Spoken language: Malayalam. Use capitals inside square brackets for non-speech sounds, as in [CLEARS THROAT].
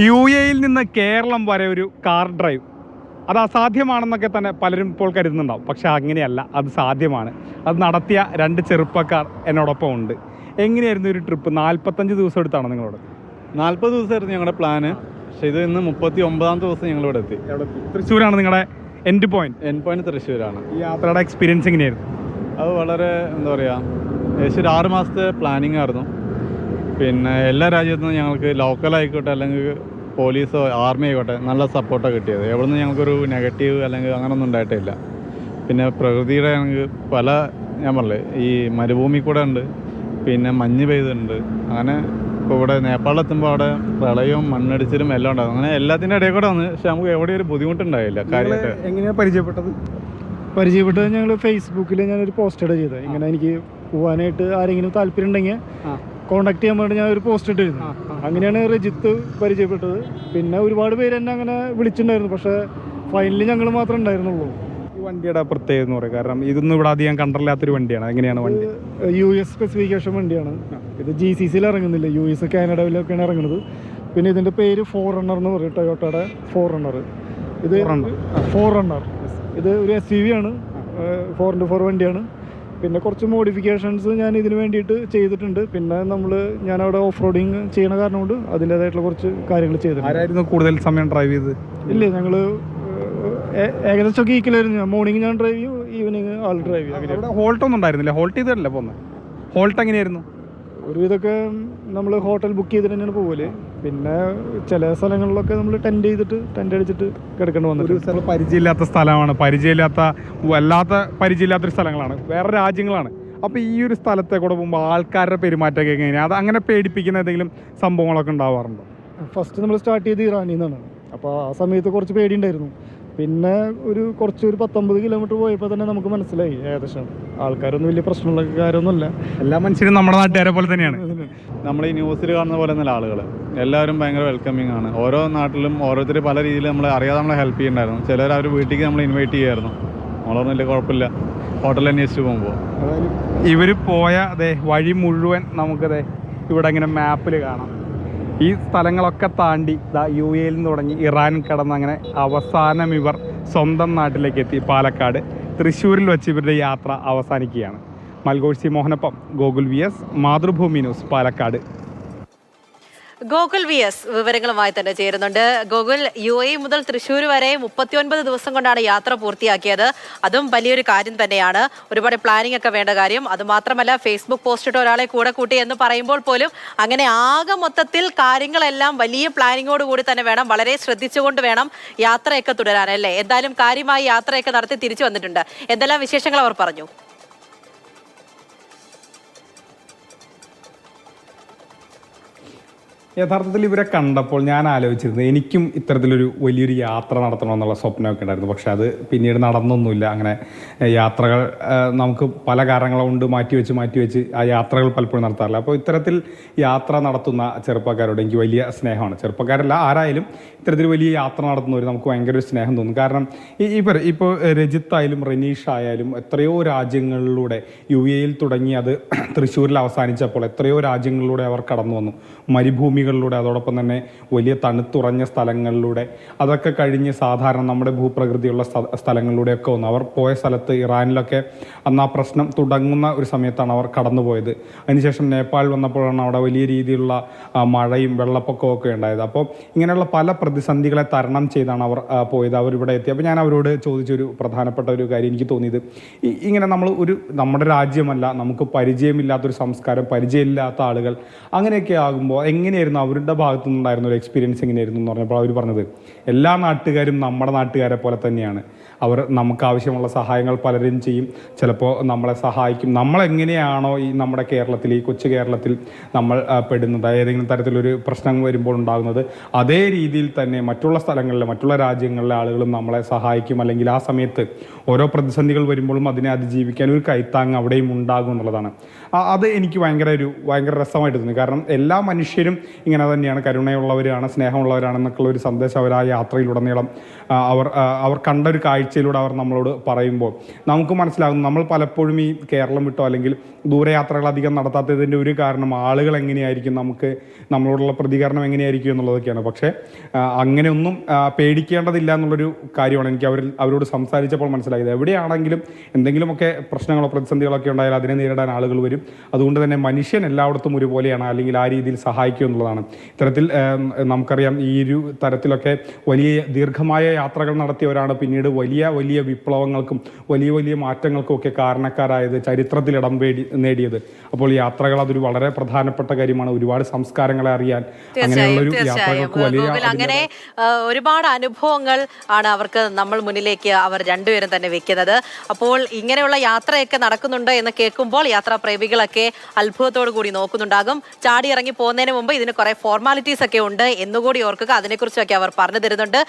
യു എയിൽ നിന്ന് കേരളം വരെ ഒരു കാർ ഡ്രൈവ് അത് അസാധ്യമാണെന്നൊക്കെ തന്നെ പലരും ഇപ്പോൾ കരുതുന്നുണ്ടാവും. പക്ഷേ അങ്ങനെയല്ല. അത് സാധ്യമാണ്. അത് നടത്തിയ രണ്ട് ചെറുപ്പക്കാർ എന്നോടൊപ്പം ഉണ്ട്. എങ്ങനെയായിരുന്നു ഒരു ട്രിപ്പ് നാൽപ്പത്തഞ്ച് ദിവസം എടുത്താണോ നിങ്ങളോട് നാൽപ്പത് ദിവസമായിരുന്നു ഞങ്ങളുടെ പ്ലാന് പക്ഷെ ഇത് ഇന്ന് മുപ്പത്തി ഒമ്പതാം ദിവസം ഞങ്ങൾ ഇവിടെ എത്തി? തൃശ്ശൂരാണ് നിങ്ങളുടെ എൻഡ് പോയിന്റ് എൻഡ് പോയിന്റ് തൃശ്ശൂരാണ്. ഈ യാത്രയുടെ എക്സ്പീരിയൻസ് എങ്ങനെയായിരുന്നു? അത് വളരെ എന്താ പറയുക ഏകദേശം ഒരു ആറ് മാസത്തെ പ്ലാനിങ് ആയിരുന്നു. പിന്നെ എല്ലാ രാജ്യത്തു നിന്നും ഞങ്ങൾക്ക് ലോക്കൽ ആയിക്കോട്ടെ അല്ലെങ്കിൽ പോലീസോ ആർമി ആയിക്കോട്ടെ നല്ല സപ്പോർട്ടാണ് കിട്ടിയത്. എവിടെ നിന്ന് ഞങ്ങൾക്കൊരു നെഗറ്റീവ് അല്ലെങ്കിൽ അങ്ങനൊന്നും ഉണ്ടായിട്ടില്ല. പിന്നെ പ്രകൃതിയുടെ ഞങ്ങൾക്ക് പല ഞാൻ പറഞ്ഞേ ഈ മരുഭൂമി കൂടെ ഉണ്ട് പിന്നെ മഞ്ഞ് പെയ്തുണ്ട് അങ്ങനെ ഇപ്പോൾ ഇവിടെ നേപ്പാളിലെത്തുമ്പോൾ അവിടെ പ്രളയവും മണ്ണിടിച്ചിലും എല്ലാം ഉണ്ടാകും അങ്ങനെ എല്ലാത്തിന്റെ ഇടയിൽ കൂടെ വന്ന് പക്ഷെ നമുക്ക് എവിടെയും ഒരു ബുദ്ധിമുട്ടുണ്ടായില്ല കാര്യമായിട്ട്. എങ്ങനെയാണ് പരിചയപ്പെട്ടത്? പരിചയപ്പെട്ടത് ഞങ്ങൾ ഫേസ്ബുക്കിൽ ഞാനൊരു പോസ്റ്റ് ഇട ചെയ്തത്. ഇങ്ങനെ എനിക്ക് പോകാനായിട്ട് ആരെങ്കിലും താല്പര്യം ഉണ്ടെങ്കിൽ ആ. കോണ്ടാക്ട് ചെയ്യാൻ വേണ്ടി ഞാൻ ഒരു പോസ്റ്റ് ഇട്ടിരുന്നു. അങ്ങനെയാണ് രജിത്ത് പരിചയപ്പെട്ടത്. പിന്നെ ഒരുപാട് പേര് എന്നെ അങ്ങനെ വിളിച്ചിട്ടുണ്ടായിരുന്നു. പക്ഷേ ഫൈനലി ഞങ്ങൾ മാത്രമേ ഉണ്ടായിരുന്നുള്ളൂ. ഈ വണ്ടിയുടെ പ്രത്യേകത എന്ന് പറയും. കാരണം ഇതൊന്നും ഇവിടെ അധികം കണ്ടറില്ലാത്തൊരു വണ്ടിയാണ്. എങ്ങനെയാണ് വണ്ടി? യു എസ് സ്പെസിഫിക്കേഷൻ വണ്ടിയാണ്. ഇത് ജി സി സിയിൽ ഇറങ്ങുന്നില്ല. യു എസ് കാനഡയിലൊക്കെയാണ് ഇറങ്ങുന്നത്. പിന്നെ ഇതിന്റെ പേര് ഫോർ റണ്ണർ എന്ന് പറയും. ടൊയോട്ടയുടെ ഫോർ റണ്ണർ ഇത് 4Runner. ഫോർ റണ്ണർ ഇത് ഒരു എസ് യു വി ആണ്. ഫോർ ഇന്റു ഫോർ വണ്ടിയാണ്. പിന്നെ കുറച്ച് മോഡിഫിക്കേഷൻസ് ഞാൻ ഇതിന് വേണ്ടിയിട്ട് ചെയ്തിട്ടുണ്ട്. പിന്നെ നമ്മൾ ഞാൻ ഞാനവിടെ ഓഫ് റോഡിങ് ചെയ്യണ കാരണം കൊണ്ട് അതിന്റെതായിട്ടുള്ള കുറച്ച് കാര്യങ്ങൾ ചെയ്തിട്ടുണ്ട്. ആരായിരുന്നു കൂടുതൽ സമയം ഡ്രൈവ് ചെയ്ത്? ഇല്ല ഞങ്ങൾ ഏകദേശം ഒക്കെ ഈക്കിലായിരുന്നു മോർണിംഗ് ഞാൻ ഡ്രൈവ് ചെയ്യും ഈവനിങ് ആൾ ഡ്രൈവ് ചെയ്യും. അവിടെ ഹോൾട്ട് ഒന്നും ഉണ്ടായിരുന്നില്ല. ഹോൾട്ട് ചെയ്തല്ലേ പോകുന്നത് ഹോൾട്ട് എങ്ങനെയായിരുന്നു? ഒരു ഇതൊക്കെ നമ്മൾ ഹോട്ടൽ ബുക്ക് ചെയ്തിട്ട് തന്നെയാണ് പോകൽ പിന്നെ ചില സ്ഥലങ്ങളിലൊക്കെ നമ്മൾ ടെന്റ് ചെയ്തിട്ട് ടെന്റ് അടിച്ചിട്ട് കിടക്കേണ്ടി സ്ഥലം പരിചയമില്ലാത്ത സ്ഥലമാണ്. പരിചയമില്ലാത്ത വല്ലാത്ത പരിചയമില്ലാത്തൊരു സ്ഥലങ്ങളാണ്. വേറെ രാജ്യങ്ങളാണ്. അപ്പോൾ ഈ ഒരു സ്ഥലത്തെ കൂടെ പോകുമ്പോൾ ആൾക്കാരുടെ പെരുമാറ്റമൊക്കെ എങ്ങനെയാണ് അത് അങ്ങനെ പേടിപ്പിക്കുന്ന എന്തെങ്കിലും സംഭവങ്ങളൊക്കെ ഉണ്ടാവാറുണ്ടോ? ഫസ്റ്റ് നമ്മൾ സ്റ്റാർട്ട് ചെയ്ത് ഇറാനിൽ നിന്നാണ് അപ്പോൾ ആ സമയത്ത് കുറച്ച് പേടിയുണ്ടായിരുന്നു. പിന്നെ ഒരു കുറച്ച് ഒരു പത്തൊമ്പത് കിലോമീറ്റർ പോയപ്പോൾ തന്നെ നമുക്ക് മനസ്സിലായി ഏകദേശം. ആൾക്കാരൊന്നും വലിയ പ്രശ്നമുള്ള കാര്യമൊന്നുമല്ല. എല്ലാ മനുഷ്യരും നമ്മുടെ നാട്ടുകാരെ പോലെ തന്നെയാണ്. നമ്മൾ ഈ ന്യൂസിൽ കാണുന്ന പോലെ തന്നെ ആളുകൾ എല്ലാവരും ഭയങ്കര വെൽക്കമിങ് ആണ്. ഓരോ നാട്ടിലും ഓരോരുത്തർ പല രീതിയിൽ നമ്മൾ അറിയാതെ നമ്മളെ ഹെൽപ്പ് ചെയ്യുന്നുണ്ടായിരുന്നു. ചിലർ അവർ വീട്ടിലേക്ക് നമ്മൾ ഇൻവൈറ്റ് ചെയ്യായിരുന്നു. വലിയ കുഴപ്പമില്ല. ഹോട്ടലിൽ അന്വേഷിച്ച് പോകുമ്പോൾ ഇവർ പോയ അതെ വഴി മുഴുവൻ നമുക്കതെ ഇവിടെ ഇങ്ങനെ മാപ്പിൽ കാണാം. ഈ സ്ഥലങ്ങളൊക്കെ താണ്ടി ദാ യു എയിൽ നിന്ന് തുടങ്ങി ഇറാൻ കടന്ന് അങ്ങനെ അവസാനം ഇവർ സ്വന്തം നാട്ടിലേക്ക് എത്തി പാലക്കാട്. തൃശ്ശൂരിൽ വെച്ച് ഇവരുടെ യാത്ര അവസാനിക്കുകയാണ്. മൽഗോഴ്സി മോഹനപ്പം Gokul V S Mathrubhumi news Palakkad. Gokul V S വിവരങ്ങളുമായി തന്നെ ചേരുന്നുണ്ട്. ഗോകുൽ യു എ മുതൽ തൃശ്ശൂർ വരെ മുപ്പത്തിയൊൻപത് ദിവസം കൊണ്ടാണ് യാത്ര പൂർത്തിയാക്കിയത്. അതും വലിയൊരു കാര്യം തന്നെയാണ്. ഒരുപാട് പ്ലാനിംഗ് ഒക്കെ വേണ്ട കാര്യം. അതുമാത്രമല്ല ഫേസ്ബുക്ക് പോസ്റ്റ് ഇട്ട് ഒരാളെ കൂടെ കൂട്ടി എന്ന് പറയുമ്പോൾ പോലും അങ്ങനെ ആകെ മൊത്തത്തിൽ കാര്യങ്ങളെല്ലാം വലിയ പ്ലാനിങ്ങോട് കൂടി തന്നെ വേണം. വളരെ ശ്രദ്ധിച്ചുകൊണ്ട് വേണം യാത്രയൊക്കെ തുടരാൻ അല്ലേ? എന്തായാലും കാര്യമായി യാത്രയൊക്കെ നടത്തി തിരിച്ചു വന്നിട്ടുണ്ട്. എന്തെല്ലാം വിശേഷങ്ങൾ അവർ പറഞ്ഞു? യഥാർത്ഥത്തിൽ ഇവരെ കണ്ടപ്പോൾ ഞാൻ ആലോചിച്ചിരുന്നത് എനിക്കും ഇത്തരത്തിലൊരു വലിയൊരു യാത്ര നടത്തണമെന്നുള്ള സ്വപ്നമൊക്കെ ഉണ്ടായിരുന്നു. പക്ഷെ അത് പിന്നീട് നടന്നൊന്നുമില്ല. അങ്ങനെ യാത്രകൾ നമുക്ക് പല കാരണങ്ങൾ കൊണ്ട് മാറ്റിവെച്ച് മാറ്റിവെച്ച് ആ യാത്രകൾ പലപ്പോഴും നടത്താറില്ല. അപ്പോൾ ഇത്തരത്തിൽ യാത്ര നടത്തുന്ന ചെറുപ്പക്കാരോട് എനിക്ക് വലിയ സ്നേഹമാണ്. ചെറുപ്പക്കാരല്ല ആരായാലും ഇത്തരത്തിൽ വലിയ യാത്ര നടത്തുന്നവർ നമുക്ക് ഭയങ്കര ഒരു സ്നേഹം തോന്നും. കാരണം ഈ ഇവർ ഇപ്പോൾ രജിത്തായാലും റനീഷ് ആയാലും എത്രയോ രാജ്യങ്ങളിലൂടെ യു എയിൽ തുടങ്ങി അത് [CLEARS THROAT] തൃശ്ശൂരിൽ അവസാനിച്ചപ്പോൾ എത്രയോ രാജ്യങ്ങളിലൂടെ അവർ കടന്നു വന്നു മരുഭൂമികളിലൂടെ അതോടൊപ്പം തന്നെ വലിയ തണുത്തുറഞ്ഞ സ്ഥലങ്ങളിലൂടെ അതൊക്കെ കഴിഞ്ഞ് സാധാരണ നമ്മുടെ ഭൂപ്രകൃതിയുള്ള സ്ഥ- സ്ഥലങ്ങളിലൂടെയൊക്കെ വന്നു. അവർ പോയ സ്ഥലത്ത് ഇറാനിലൊക്കെ അന്ന് ആ പ്രശ്നം തുടങ്ങുന്ന ഒരു സമയത്താണ് അവർ കടന്നുപോയത്. അതിനുശേഷം നേപ്പാൾ വന്നപ്പോഴാണ് അവിടെ വലിയ രീതിയിലുള്ള മഴയും വെള്ളപ്പൊക്കവും ഒക്കെ ഉണ്ടായത്. അപ്പോൾ ഇങ്ങനെയുള്ള പല പ്രതിസന്ധികളെ തരണം ചെയ്താണ് അവർ പോയത്. അവർ ഇവിടെ എത്തി. അപ്പോൾ ഞാൻ അവരോട് ചോദിച്ചൊരു പ്രധാനപ്പെട്ട ഒരു കാര്യം എനിക്ക് തോന്നിയത്. ഇങ്ങനെ നമ്മൾ ഒരു നമ്മുടെ രാജ്യമല്ല നമുക്ക് പരിചയമില്ലാത്തൊരു സംസ്കാരം പരിചയമില്ലാത്ത ആളുകൾ അങ്ങനെയൊക്കെ ആകുമ്പോൾ എങ്ങനെയായിരുന്നു അവരുടെ ഭാഗത്തു നിന്നുണ്ടായിരുന്ന ഒരു എക്സ്പീരിയൻസ് എങ്ങനെയായിരുന്നു എന്ന് പറഞ്ഞപ്പോൾ അവർ പറഞ്ഞത് എല്ലാ നാട്ടുകാരും നമ്മുടെ നാട്ടുകാരെ പോലെ തന്നെയാണ്. അവർ നമുക്ക് ആവശ്യമുള്ള സഹായങ്ങൾ പലരും ചെയ്യും. ചിലപ്പോൾ നമ്മളെ സഹായിക്കും. നമ്മളെങ്ങനെയാണോ ഈ നമ്മുടെ കേരളത്തിൽ ഈ കൊച്ചു കേരളത്തിൽ നമ്മൾ പെടുന്നത്. ഏതെങ്കിലും തരത്തിലൊരു പ്രശ്നം വരുമ്പോൾ ഉണ്ടാകുന്നത്. അതേ രീതിയിൽ തന്നെ മറ്റുള്ള സ്ഥലങ്ങളിലെ മറ്റുള്ള രാജ്യങ്ങളിലെ ആളുകളും നമ്മളെ സഹായിക്കും. അല്ലെങ്കിൽ ആ സമയത്ത് ഓരോ പ്രതിസന്ധികൾ വരുമ്പോഴും അതിനെ അതിജീവിക്കാൻ ഒരു കൈത്താങ് അവിടെയും ഉണ്ടാകും എന്നുള്ളതാണ്. അത് എനിക്ക് ഭയങ്കര ഒരു ഭയങ്കര രസമായിട്ട് തോന്നി. കാരണം എല്ലാ മനുഷ്യരും ഇങ്ങനെ തന്നെയാണ്. കരുണയുള്ളവരാണ് സ്നേഹമുള്ളവരാണെന്നൊക്കെയുള്ള ഒരു സന്ദേശം അവർ ആ യാത്രയിലുടനീളം അവർ അവർ കണ്ട ഒരു കാഴ്ചയിലൂടെ അവർ നമ്മളോട് പറയുമ്പോൾ നമുക്ക് മനസ്സിലാകും നമ്മൾ പലപ്പോഴും ഈ കേരളം വിട്ടോ അല്ലെങ്കിൽ ദൂരയാത്രകൾ അധികം നടത്താത്തതിന്റെ ഒരു കാരണം ആളുകൾ എങ്ങനെയായിരിക്കും നമുക്ക് നമ്മളോടുള്ള പ്രതികരണം എങ്ങനെയായിരിക്കും എന്നുള്ളതൊക്കെയാണ്. പക്ഷേ അങ്ങനെയൊന്നും പേടിക്കേണ്ടതില്ല എന്നുള്ളൊരു കാര്യമാണ് എനിക്ക് അവരിൽ അവരോട് സംസാരിച്ചപ്പോൾ മനസ്സിലായത്. എവിടെയാണെങ്കിലും എന്തെങ്കിലുമൊക്കെ പ്രശ്നങ്ങളോ പ്രതിസന്ധികളൊക്കെ ഉണ്ടായാൽ അതിനെ നേരിടാൻ ആളുകൾ വരും. അതുകൊണ്ട് തന്നെ മനുഷ്യൻ എല്ലായിടത്തും ഒരുപോലെയാണ് അല്ലെങ്കിൽ ആ രീതിയിൽ സഹായിക്കും ഇത്തരത്തിൽ നമുക്കറിയാം ഈ ഒരു തരത്തിലൊക്കെ വലിയ ദീർഘമായ യാത്രകൾ നടത്തിയവരാണ്. പിന്നീട് വലിയ വലിയ വിപ്ലവങ്ങൾക്കും വലിയ വലിയ മാറ്റങ്ങൾക്കും ഒക്കെ കാരണക്കാരായത് ചരിത്രത്തിൽ ഇടം നേടിയത്. അപ്പോൾ യാത്രകൾ അതൊരു വളരെ പ്രധാനപ്പെട്ട കാര്യമാണ്. ഒരുപാട് സംസ്കാരങ്ങളെ അറിയാൻ അങ്ങനെയുള്ള ഒരു യാത്രകൾക്ക് വലിയ അങ്ങനെ ഒരുപാട് അനുഭവങ്ങൾ ആണ് അവർക്ക് നമ്മൾ മുന്നിലേക്ക് അവർ രണ്ടുപേരും തന്നെ വെക്കുന്നത്. അപ്പോൾ ഇങ്ങനെയുള്ള യാത്രയൊക്കെ നടക്കുന്നുണ്ട് എന്ന് കേൾക്കുമ്പോൾ യാത്രാ പ്രേമികളൊക്കെ അത്ഭുതത്തോടു കൂടി നോക്കുന്നുണ്ടാകും. ചാടി ഇറങ്ങി പോകുന്നതിന് മുമ്പ് ഇതിന് കുറെ ഫോർമാലിറ്റീസ് ഒക്കെ ഉണ്ട്. എന്നുകൂടി ഓർക്കുക. അതിനെക്കുറിച്ചൊക്കെ അവർ പറഞ്ഞു തരുന്നുണ്ട്.